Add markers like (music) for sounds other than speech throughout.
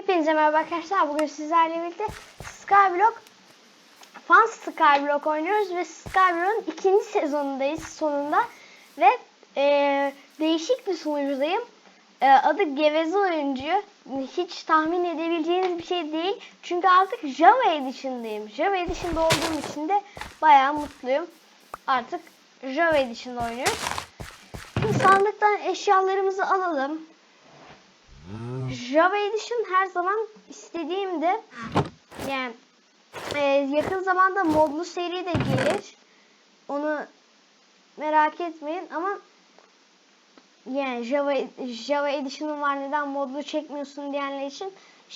Hepinize merhaba arkadaşlar. Bugün sizlerle birlikte Skyblock Fan Skyblock oynuyoruz ve Skyblock'un ikinci sezonundayız sonunda ve e, değişik bir sunucudayım. E, adı Geveze Oyuncu. Hiç tahmin edebileceğiniz bir şey değil. Çünkü artık Java Edition'dayım. Java Edition'da olduğum için de bayağı mutluyum. Artık Java Edition'da oynuyoruz. Şimdi sandıktan eşyalarımızı alalım. Java Edition her zaman istediğimde yani e, yakın zamanda modlu seri de gelir. Onu merak etmeyin ama yani Java Java Edition'ın var neden modlu çekmiyorsun diyenler için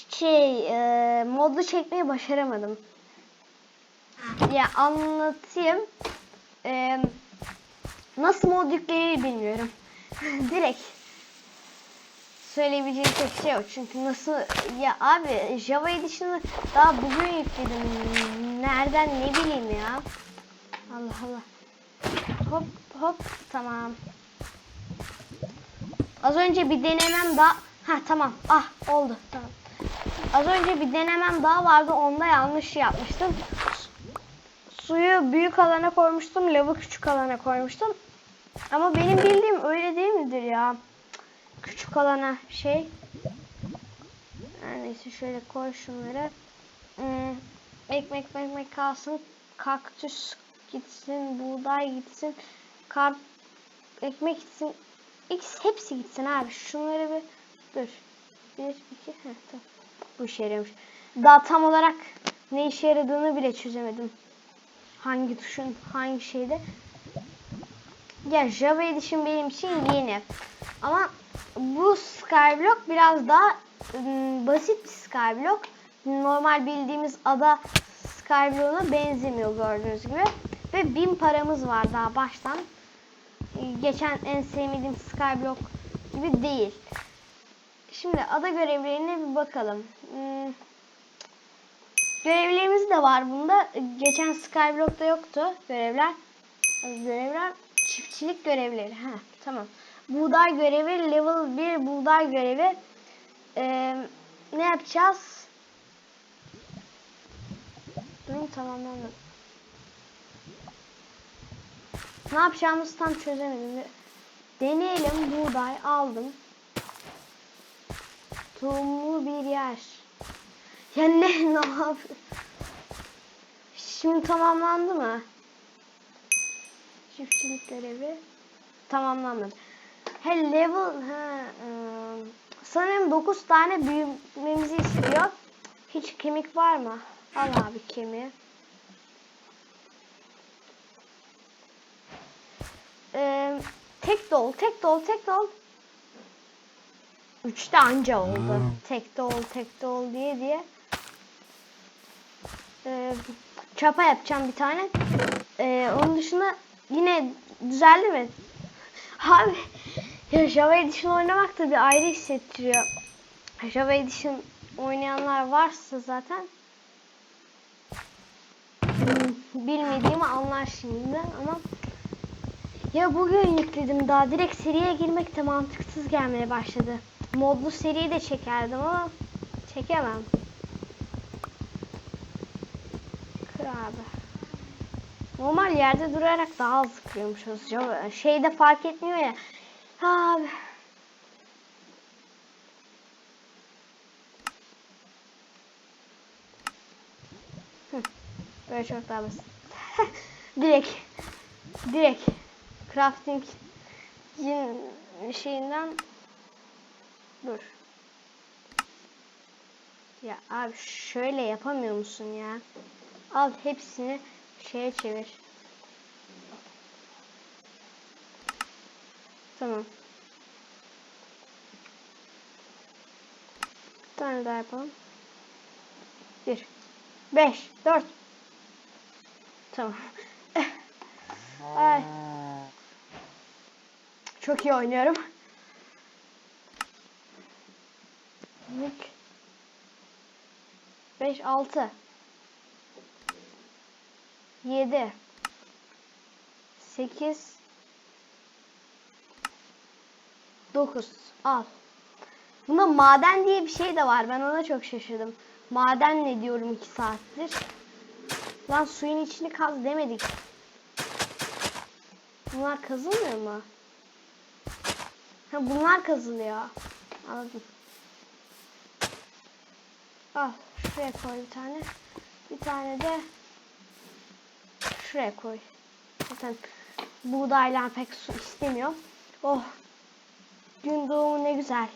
şey e, modlu çekmeyi başaramadım. Ya anlatayım. E, nasıl mod yüklenir bilmiyorum. (laughs) Direkt söyleyebileceğim tek şey o. Çünkü nasıl ya abi Java Edition'ı daha bugün yükledim. Nereden ne bileyim ya. Allah Allah. Hop hop tamam. Az önce bir denemem daha ha tamam ah oldu tamam. Az önce bir denemem daha vardı onda yanlış yapmıştım. Suyu büyük alana koymuştum, lavı küçük alana koymuştum. Ama benim bildiğim öyle değil midir ya? Küçük alana şey. Her neyse şöyle koy şunları. Hmm, ekmek ekmek kalsın. Kaktüs gitsin. Buğday gitsin. Kar ekmek gitsin. X hepsi gitsin abi. Şunları bir dur. Bir, iki, heh, tamam. Bu işe yarıyormuş. Daha tam olarak ne işe yaradığını bile çözemedim. Hangi tuşun hangi şeyde. Ya Java Edition benim için yeni. Ama bu Skyblock biraz daha ım, basit bir Skyblock. Normal bildiğimiz ada Skyblock'una benzemiyor gördüğünüz gibi. Ve bin paramız var daha baştan. Geçen en sevmediğim Skyblock gibi değil. Şimdi ada görevlerine bir bakalım. Görevlerimiz de var bunda. Geçen Skyblock'ta yoktu görevler. Görevler çiftçilik görevleri. Ha, tamam. Buğday görevi, level 1 buğday görevi. Ee, ne yapacağız? Durum tamamlandı. Ne yapacağımızı tam çözemedim. Deneyelim. Buğday aldım. Tohumlu bir yer. Ya ne (laughs) ne yap? Şimdi tamamlandı mı? Çiftçilik görevi tamamlanmadı. He level he, ıı, sanırım 9 tane büyümemizi istiyor. Hiç kemik var mı? Al abi kemiği. Ee, tek dol, tek dol, tek dol. Üçte anca oldu. Tek dol, tek dol diye diye. Ee, çapa yapacağım bir tane. Ee, onun dışında yine düzeldi mi? (laughs) Abi ya Java Edition oynamak da bir ayrı hissettiriyor. Java Edition oynayanlar varsa zaten bilmediğimi anlar şimdi ama ya bugün yükledim daha direkt seriye girmek de mantıksız gelmeye başladı. Modlu seriyi de çekerdim ama çekemem. Kır abi. Normal yerde durarak daha az kırıyormuşuz. Java- Şeyde fark etmiyor ya. Abi. Hı, Böyle çok daha basit. (laughs) direkt. Direkt. Crafting yin- şeyinden dur. Ya abi şöyle yapamıyor musun ya? Al hepsini şeye çevir. Tamam. Bir tane daha yapalım. Bir. Beş. Dört. Tamam. Ay. Çok iyi oynuyorum. Üç. Beş, altı. Yedi. Sekiz. Dokuz. Al. Bunda maden diye bir şey de var. Ben ona çok şaşırdım. Maden ne diyorum iki saattir. Lan suyun içini kaz demedik. Bunlar kazılmıyor mu? Ha bunlar kazılıyor. Anladım. Al şuraya koy bir tane. Bir tane de şuraya koy. Zaten buğdaylar pek su istemiyor. Oh. Gün doğumu ne güzel.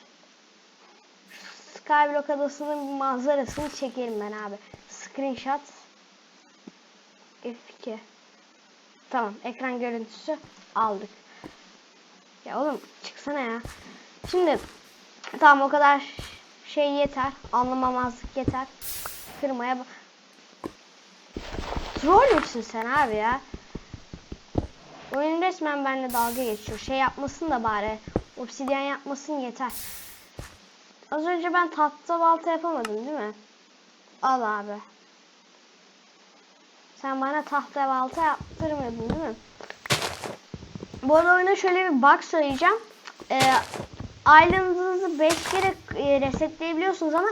Skyblock adasının manzarasını çekerim ben abi. Screenshot. F2. Tamam ekran görüntüsü aldık. Ya oğlum çıksana ya. Şimdi tamam o kadar şey yeter. Anlamamazlık yeter. Kırmaya Troll müsün sen abi ya? Oyun resmen benimle dalga geçiyor. Şey yapmasın da bari. Obsidyen yapmasın yeter. Az önce ben tahta balta yapamadım değil mi? Al abi. Sen bana tahta balta yaptırmadın değil mi? Bu arada oyuna şöyle bir bug söyleyeceğim. Ee, Island'ınızı 5 kere e, resetleyebiliyorsunuz ama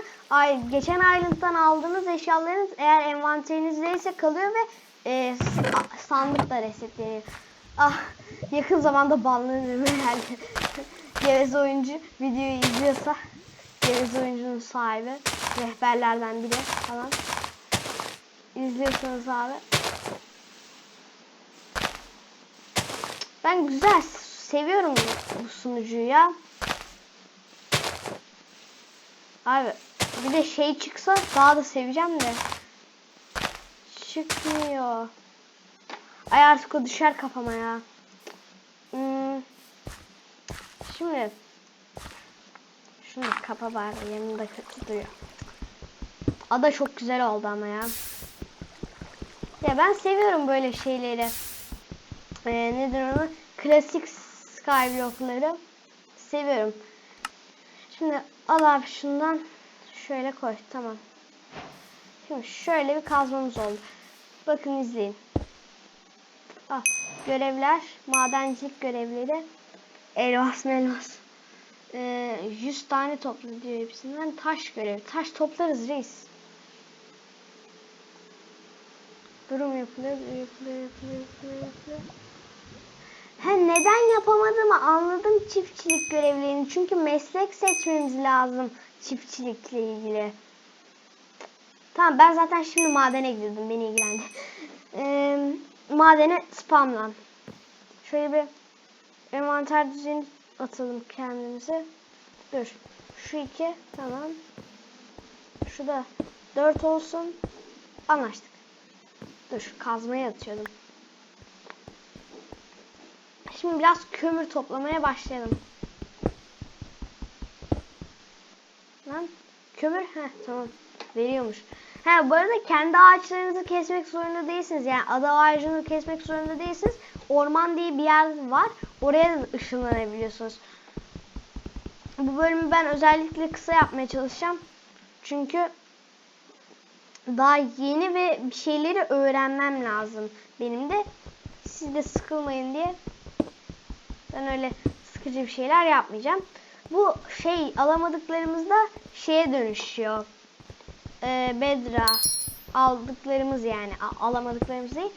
geçen Island'dan aldığınız eşyalarınız eğer envanterinizdeyse kalıyor ve e, s- sandıkta resetleniyor. Ah yakın zamanda banlanırım herhalde. (laughs) Geveze oyuncu videoyu izliyorsa Geveze oyuncunun sahibi rehberlerden biri falan. İzliyorsanız abi. Ben güzel seviyorum bu sunucuyu ya. Abi bir de şey çıksa daha da seveceğim de. Çıkmıyor. Ay artık o düşer kafama ya. Hmm. Şimdi şunu kapa bari yanında kötü duruyor. Ada çok güzel oldu ama ya. Ya ben seviyorum böyle şeyleri. Ee, nedir onu? Klasik skyblockları seviyorum. Şimdi al abi şundan şöyle koy. Tamam. Şimdi şöyle bir kazmamız oldu. Bakın izleyin. Ah, görevler, madencilik görevleri. Elmas melmas. Ee, 100 tane topla diyor hepsinden. Taş görevi. Taş toplarız reis. Durum yapılıyor, yapılıyor, yapılıyor, yapılıyor, yapılıyor. He neden yapamadığımı anladım çiftçilik görevlerini. Çünkü meslek seçmemiz lazım çiftçilikle ilgili. Tamam ben zaten şimdi madene gidiyordum. Beni ilgilendi. (laughs) Ee, madene spamlan. Şöyle bir envanter düzeni atalım kendimize. Dur. Şu iki. Tamam. Şu da dört olsun. Anlaştık. Dur. Kazmayı atıyordum. Şimdi biraz kömür toplamaya başlayalım. Lan kömür ha tamam veriyormuş. Ha bu arada kendi ağaçlarınızı kesmek zorunda değilsiniz. Yani ada ağacını kesmek zorunda değilsiniz. Orman diye bir yer var. Oraya da ışınlanabiliyorsunuz. Bu bölümü ben özellikle kısa yapmaya çalışacağım. Çünkü daha yeni ve bir şeyleri öğrenmem lazım benim de. Siz de sıkılmayın diye ben öyle sıkıcı bir şeyler yapmayacağım. Bu şey alamadıklarımızda şeye dönüşüyor. Ee, bedra aldıklarımız yani alamadıklarımız değil.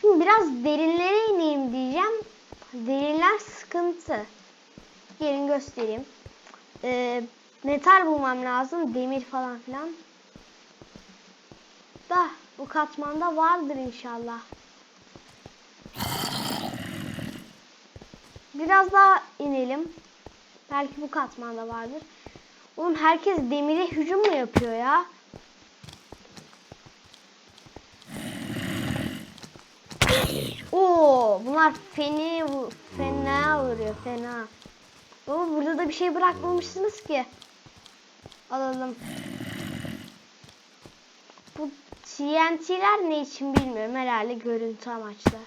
Şimdi biraz derinlere ineyim diyeceğim. Derinler sıkıntı. Gelin göstereyim. Ee, metal bulmam lazım. Demir falan filan. Da bu katmanda vardır inşallah. Biraz daha inelim. Belki bu katmanda vardır. Oğlum herkes demire hücum mu yapıyor ya? Bunlar feni fena vuruyor, fena. Baba burada da bir şey bırakmamışsınız ki. Alalım. Bu TNT'ler ne için bilmiyorum. Herhalde görüntü amaçlı.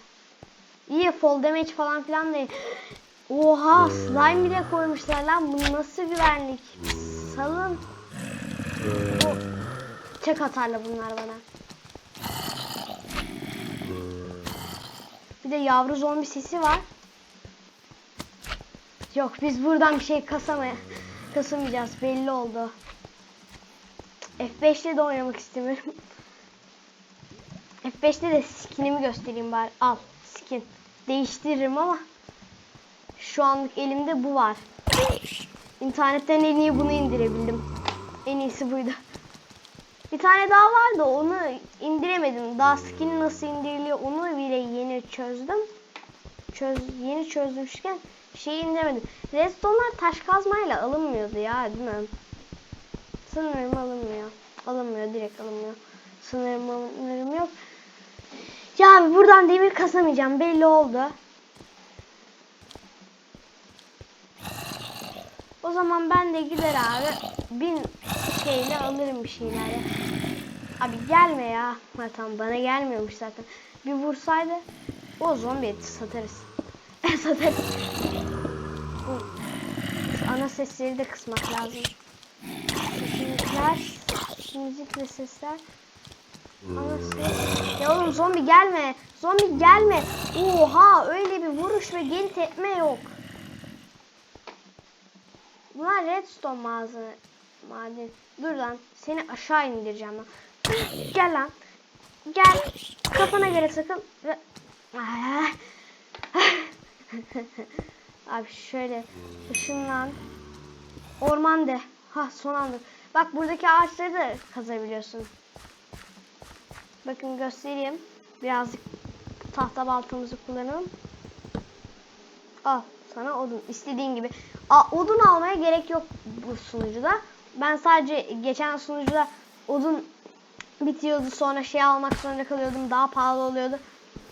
İyi fall damage falan filan değil. Oha slime bile koymuşlar lan. Bu nasıl güvenlik? Salın. O, tek atarla bunlar bana. Bir de yavru zombi sesi var. Yok biz buradan bir şey kasamayız. Kasamayacağız belli oldu. F5'te de oynamak istemiyorum. F5'te de skinimi göstereyim bari. Al skin. Değiştiririm ama şu anlık elimde bu var. İnternetten en iyi bunu indirebildim. En iyisi buydu. Bir tane daha var da onu indiremedim. Daha skin nasıl indiriliyor onu bile yeni çözdüm. Çöz, yeni çözmüşken şeyi indiremedim. Redstone'lar taş kazmayla alınmıyordu ya değil mi? Sanırım alınmıyor. Alınmıyor direkt alınmıyor. Sanırım alınırım yok. Ya abi buradan demir kasamayacağım belli oldu. O zaman ben de gider abi bin şeyle alırım bir şeyler. Abi gelme ya. Ha tamam bana gelmiyormuş zaten. Bir vursaydı o zombi eti satarız. (laughs) satarız. Bu ana sesleri de kısmak lazım. Müzikler, müzik ve sesler. Ana ses. Ya oğlum zombi gelme. Zombi gelme. Oha öyle bir vuruş ve geri tepme yok. Bunlar redstone malzeme maden. Dur lan seni aşağı indireceğim lan. Gel lan. Gel. Kafana göre sakın. Ve... (laughs) Abi şöyle ışınlan. Orman de. Ha son anda. Bak buradaki ağaçları da kazabiliyorsun. Bakın göstereyim. Birazcık tahta baltamızı kullanalım. Al sana odun. istediğin gibi. Aa, odun almaya gerek yok bu sunucuda. Ben sadece geçen sunucuda odun bitiyordu sonra şey almak zorunda kalıyordum. Daha pahalı oluyordu.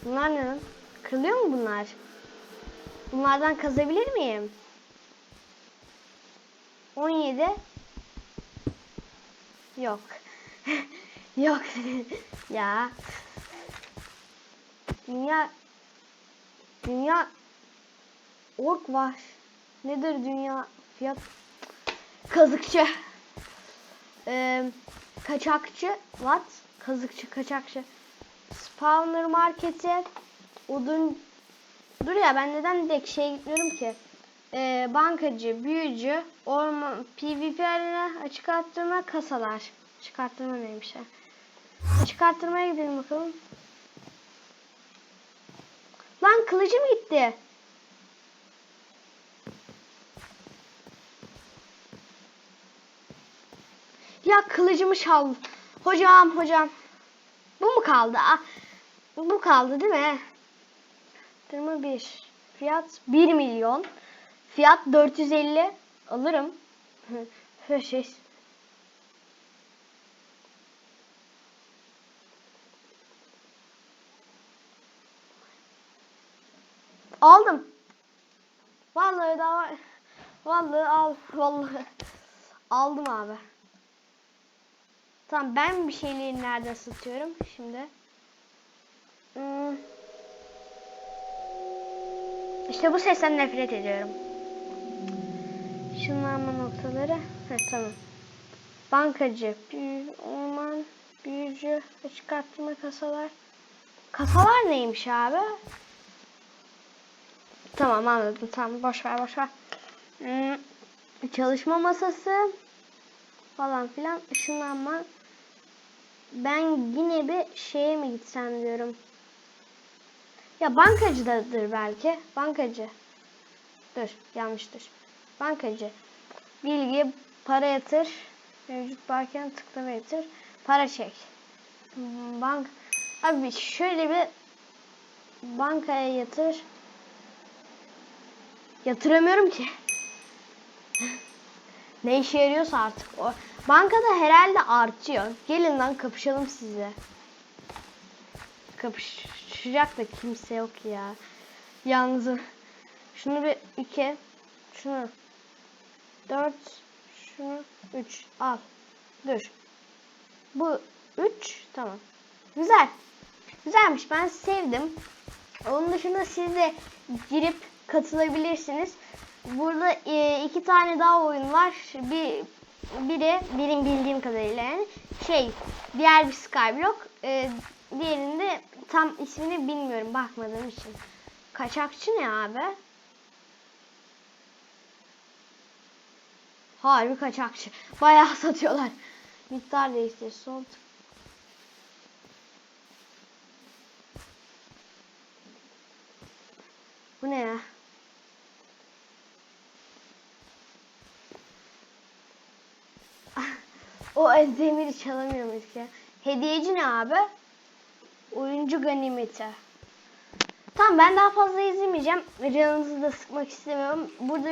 Bunlar ne? Kırılıyor mu bunlar? Bunlardan kazabilir miyim? 17 Yok. (laughs) Yok. (laughs) ya. Dünya Dünya Ork var. Nedir dünya fiyat? Kazıkçı. Ee, kaçakçı. What? Kazıkçı, kaçakçı. Spawner marketi. Odun. Dur ya ben neden direkt şeye gitmiyorum ki? Ee, bankacı, büyücü, orman, PvP arena, açık arttırma, kasalar. Açık arttırma neymiş ya? Açık arttırmaya gidelim bakalım. Lan kılıcım gitti. Ya kılıcımı çaldı. Hocam hocam. Bu mu kaldı? Ah, bu kaldı değil mi? Tırma 1. Fiyat 1 milyon. Fiyat 450. Alırım. şey. Aldım. Vallahi daha vallahi al vallahi aldım abi. Tamam ben bir şeyleri nerede satıyorum şimdi? Hmm. İşte bu sesten nefret ediyorum. Şunlanma noktaları. Heh, tamam. Bankacı, büyü, orman, büyücü, açık arttırma kasalar. Kasalar neymiş abi? Tamam anladım. Tamam boş ver boş ver. Hmm. Çalışma masası falan filan ışınlanma. Ben yine bir şeye mi gitsem diyorum. Ya bankacıdadır belki. Bankacı. Dur yanlıştır. Bankacı. Bilgi para yatır. Mevcut varken tıklama yatır. Para çek. Bank. Abi şöyle bir bankaya yatır. Yatıramıyorum ki. (laughs) ne işe yarıyorsa artık o. Bankada herhalde artıyor. Gelin lan kapışalım size. Kapışacak da kimse yok ya. Yalnız şunu bir iki, şunu dört, şunu üç al. Dur. Bu üç tamam. Güzel. Güzelmiş ben sevdim. Onun dışında siz de girip katılabilirsiniz. Burada e, iki tane daha oyun var. Bir biri benim bildiğim kadarıyla yani şey diğer bir Skyblock e, diğerinde tam ismini bilmiyorum bakmadığım için. Kaçakçı ne abi? Harbi kaçakçı. Bayağı (laughs) satıyorlar. Miktar değiştir. Son. Bu ne ya? O demiri çalamıyormuş ya. Hediyeci ne abi? Oyuncu ganimeti. Tamam ben daha fazla izlemeyeceğim. Canınızı da sıkmak istemiyorum. Burada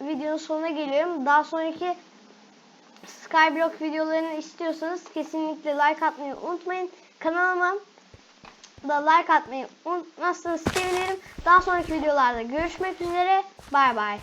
videonun sonuna geliyorum. Daha sonraki Skyblock videolarını istiyorsanız kesinlikle like atmayı unutmayın. Kanalıma da like atmayı unutmazsanız sevinirim. Daha sonraki videolarda görüşmek üzere. Bay bay.